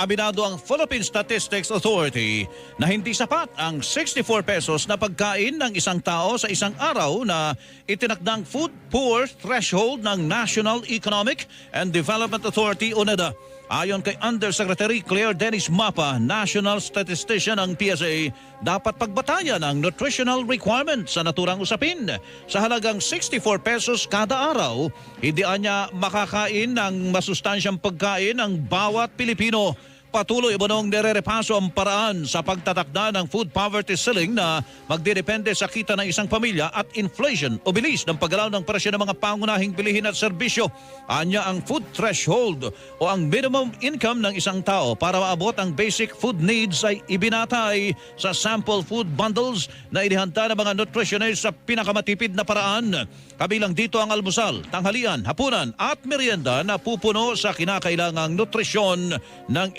Aminado ang Philippine Statistics Authority na hindi sapat ang 64 pesos na pagkain ng isang tao sa isang araw na itinakdang food poor threshold ng National Economic and Development Authority o NEDA. Ayon kay Undersecretary Claire Dennis Mapa, National Statistician ng PSA, dapat pagbatayan ang nutritional requirements sa naturang usapin. Sa halagang 64 pesos kada araw, hindi anya makakain ng masustansyang pagkain ang bawat Pilipino. Patuloy mo nung nirerepaso ang paraan sa pagtatakda ng food poverty ceiling na magdidepende sa kita ng isang pamilya at inflation o bilis ng paggalaw ng presyo ng mga pangunahing bilihin at serbisyo. Anya ang food threshold o ang minimum income ng isang tao para maabot ang basic food needs ay ibinatay sa sample food bundles na inihanda ng mga nutritionists sa pinakamatipid na paraan. Kabilang dito ang almusal, tanghalian, hapunan at merienda na pupuno sa kinakailangang nutrisyon ng